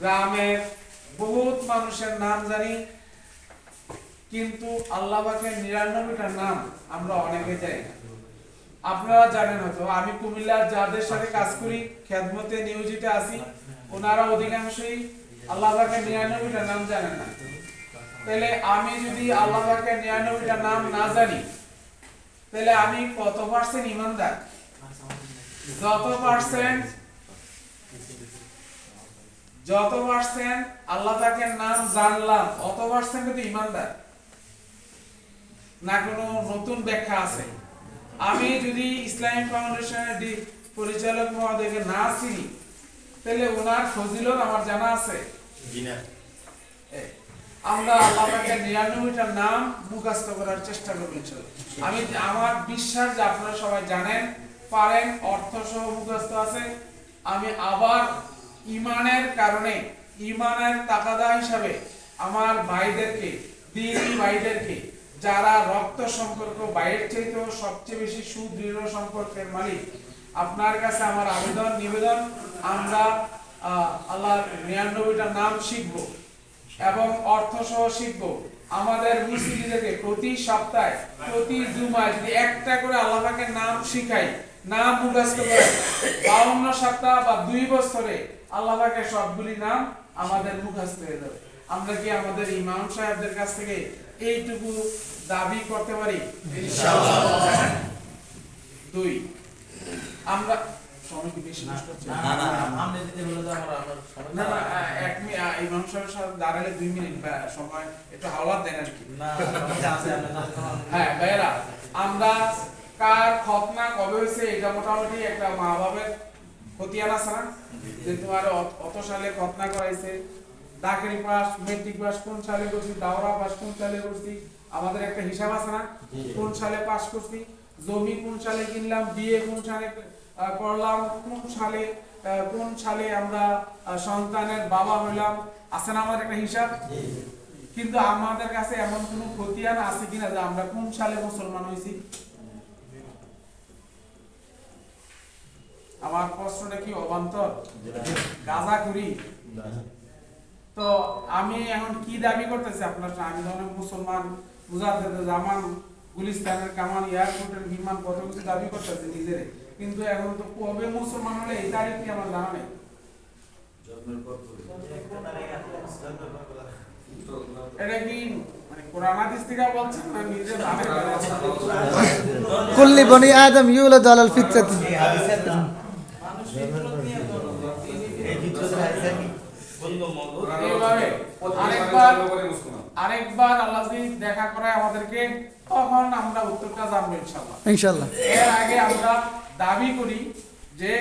গ্রামের বহুত মানুষের নাম জানি, কিন্তু আল্লাহ পাকের নিরানব্বইটা নাম আমরা অনেকে না। আপনারা জানেন হয়তো, আমি কুমিল্লার যাদের সাথে কাজ করি, খেদমতে নিয়োজিত আছি, ওনারা অধিকাংশই আল্লাহ পাকের নিরানব্বইটা নাম জানেন না। তাহলে আমি যদি আল্লাহ পাকের নিরানব্বইটা নাম না জানি, তাহলে আমি কত পার্সেন্ট ইমানদার? যত পার্সেন্ট যত আল্লাহ পাকের নাম জানলাম অত পার্সেন্ট তো ইমানদার। না কোনো নতুন ব্যাখ্যা আছে? আমি যদি ইসলামিক ফাউন্ডেশনের পরিচালক মহোদয়কে না চিনি তাহলে ওনার ফজিলত আমার জানা আছে। আমরা নাম মুখস্থ করার চেষ্টা করব আমি আমার বিশ্বাস যে আপনারা সবাই জানেন পারেন অর্থ সহ মুখস্থ আছে। আমি আবার ইমানের কারণে ইমানের তাকাদা হিসাবে আমার ভাইদেরকে দিনী ভাইদেরকে যারা রক্ত সম্পর্ক বাইরের চাইতেও সবচেয়ে বেশি সুদৃঢ় সম্পর্কের মালিক আপনার কাছে আমার আবেদন নিবেদন আমরা আহ, আল্লাহর নিরানব্বইটা নাম শিখব এবং অর্থ সহ শিখব। আমাদের মুসলিমদেরকে প্রতি সপ্তাহে প্রতি জুমায় যদি একটা করে আল্লাহ পাকের নাম শিখাই নাম মুখস্থ করে বাউন্ন সপ্তাহ বা দুই বছরে আল্লাহ পাকের সবগুলি নাম আমাদের মুখস্থ হয়ে যাবে। আমরা কি আমাদের ইমাম সাহেবদের কাছ থেকে এইটুকু দাবি করতে পারি? দুই আমরা সময় বেশি নষ্ট হচ্ছে না না আপনি যদি বলে তো আমরা আমরা না না এক মিনিট ইমাম সাহেবের সাথে দাঁড়ালে দুই মিনিট সময় একটু হাওলাত দেন আর কি না সমস্যা আছে আপনি যদি হ্যাঁ ভাইয়েরা আমরা কার খতনা কবে হয়েছে এটা মোটামুটি একটা মা বাবার খতিয়ান আছে না যে তোমার অত- অত সালে খতনা করাইছে দাখিল পাস মেট্রিক পাস কোন সালে করছি দাওরা পাস কোন সালে করছি আমাদের একটা হিসাব আছে না কোন সালে পাস করছি জমি কোন সালে কিনলাম বিয়ে কোন সালে করলাম কোন সালে কোন সালে আমরা সন্তানের বাবা হইলাম? আছে না আমাদের একটা হিসাব? কিন্তু আমাদের কাছে এমন কোন খতিয়ান আছে কিনা যে আমরা কোন সালে মুসলমান হয়েছি আমার প্রশ্নটা কি অবান্তর? গাজা করি তো আমি এখন কি দাবি করতেছি আপনার? আমি ধরেন মুসলমান মুজাদ্দেদ জামান গুলিস্তানের কামান এয়ারপোর্টের বিমান কত কিছু দাবি করতেছে নিজের। কিন্তু এখন তো কবে মুসলমান হলে এই তারিখ কি আমার জানা নেই। মানে আরেকবার আল্লাহ দেখা করায় আমাদেরকে তখন আমরা উত্তরটা জানব ইনশাল্লাহ এর আগে আমরা দাবি করি যে